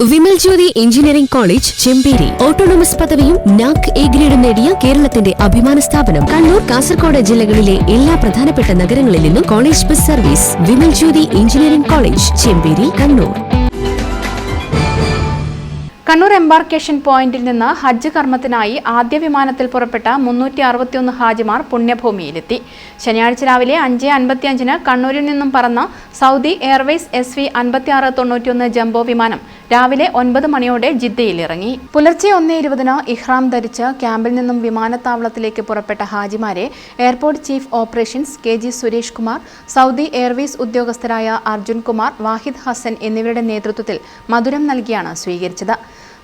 Vimal Jyothi engineering college Chemperi. Autonomous പദവിയും NAAC A ഗ്രേഡും നേടിയ കേരളത്തിന്റെ അഭിമാന സ്ഥാപനം. കണ്ണൂർ കാസർഗോഡ് ജില്ലകളിലെ എല്ലാ പ്രധാനപ്പെട്ട നഗരങ്ങളിൽ നിന്നും college bus service. Vimal Jyothi engineering college Chemperi Kannur. Kannur embarkation പോയിന്റിൽ നിന്ന് ഹജ്ജ് കർമ്മത്തിനായി ആദ്യ വിമാനത്തിൽ പുറപ്പെട്ട മുന്നൂറ്റി അറുപത്തിയൊന്ന് ഹാജിമാർ പുണ്യഭൂമിയിലെത്തി. ശനിയാഴ്ച രാവിലെ അഞ്ച് അൻപത്തിയഞ്ചിന് കണ്ണൂരിൽ നിന്നും പറന്ന സൗദി എയർവേസ് എസ് വി അൻപത്തിയാറ് തൊണ്ണൂറ്റിയൊന്ന് ജംബോ വിമാനം രാവിലെ ഒൻപത് മണിയോടെ ജിദ്ദയിൽ ഇറങ്ങി പുലർച്ചെ ഒന്ന് ഇരുപതിന് ഇഹ്റാം ധരിച്ച് ക്യാമ്പിൽ നിന്നും വിമാനത്താവളത്തിലേക്ക് പുറപ്പെട്ട ഹാജിമാരെ airport chief operations K G Suresh Kumar Saudi Airways ഉദ്യോഗസ്ഥരായ Arjun Kumar Wahid Hasan എന്നിവരുടെ നേതൃത്വത്തിൽ മധുരം നൽകിയാണ് സ്വീകരിച്ചത്.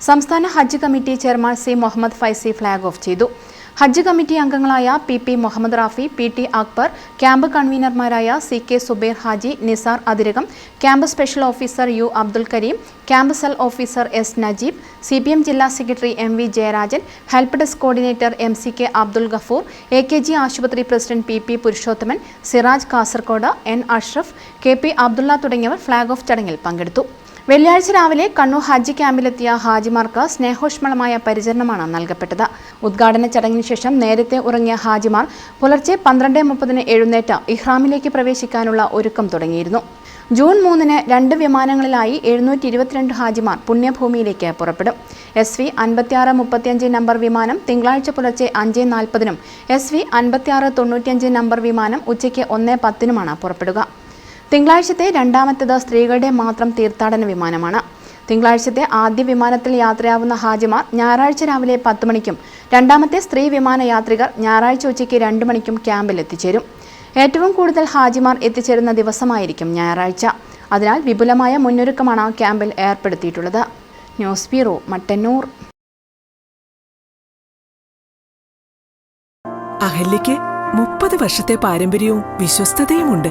സംസ്ഥാന ഹജ്ജ് committee chairman C Muhammad Faizy flag off ചെയ്തു. ഹജ്ജ് കമ്മിറ്റി അംഗങ്ങളായ P P Muhammad Rafi P T Akbar camp കൺവീനർമാരായ C K Zubair Haji Nisar Athirakam camp special officer U Abdul Kareem camp cell officer S Najeeb C P M ജില്ലാ secretary M V Jayarajan help desk coordinator M C K Abdul Gafoor A K G ആശുപത്രി president P P Purushothaman Siraj Kasaragod N Ashraf K P Abdulla തുടങ്ങിയവർ flag of ചടങ്ങിൽ പങ്കെടുത്തു. വെള്ളിയാഴ്ച രാവിലെ കണ്ണൂർ ഹാജി ക്യാമ്പിലെത്തിയ ഹാജിമാർക്ക് സ്നേഹോഷ്മളമായ പരിചരണമാണ് നൽകപ്പെട്ടത്. ഉദ്ഘാടന ചടങ്ങിന് ശേഷം നേരത്തെ ഉറങ്ങിയ ഹാജിമാർ പുലർച്ചെ പന്ത്രണ്ട് മുപ്പതിന് എഴുന്നേറ്റ് ഇഹ്റാമിലേക്ക് പ്രവേശിക്കാനുള്ള ഒരുക്കം തുടങ്ങിയിരുന്നു. ജൂൺ മൂന്നിന് രണ്ട് വിമാനങ്ങളിലായി എഴുന്നൂറ്റി ഇരുപത്തിരണ്ട് ഹാജിമാർ പുണ്യഭൂമിയിലേക്ക് പുറപ്പെടും. എസ് വി അൻപത്തിയാറ് മുപ്പത്തിയഞ്ച് നമ്പർ വിമാനം തിങ്കളാഴ്ച പുലർച്ചെ അഞ്ച് നാൽപ്പതിനും എസ് വി അൻപത്തിയാറ് തൊണ്ണൂറ്റിയഞ്ച് നമ്പർ വിമാനം ഉച്ചയ്ക്ക് ഒന്ന് പത്തിനുമാണ് പുറപ്പെടുക. തിങ്കളാഴ്ചത്തെ രണ്ടാമത്തേത് സ്ത്രീകളുടെ മാത്രം തീർത്ഥാടന വിമാനമാണ്. തിങ്കളാഴ്ചത്തെ ആദ്യ വിമാനത്തിൽ യാത്രയാവുന്ന ഹാജിമാർ ഞായറാഴ്ച രാവിലെ പത്ത് മണിക്കും രണ്ടാമത്തെ സ്ത്രീ വിമാന യാത്രികർ ഞായറാഴ്ച ഉച്ചയ്ക്ക് രണ്ട് മണിക്കും ക്യാമ്പിൽ എത്തിച്ചേരും. ഏറ്റവും കൂടുതൽ ഹാജിമാർ എത്തിച്ചേരുന്ന ദിവസമായിരിക്കും ഞായറാഴ്ച. അതിനാൽ വിപുലമായ മുന്നൊരുക്കമാണ് ക്യാമ്പിൽ ഏർപ്പെടുത്തിയിട്ടുള്ളത്. News bureau Mattannur. അഹല്യയ്ക്ക് മുപ്പത് വർഷത്തെ പാരമ്പര്യവും വിശ്വസ്തതയുമുണ്ട്.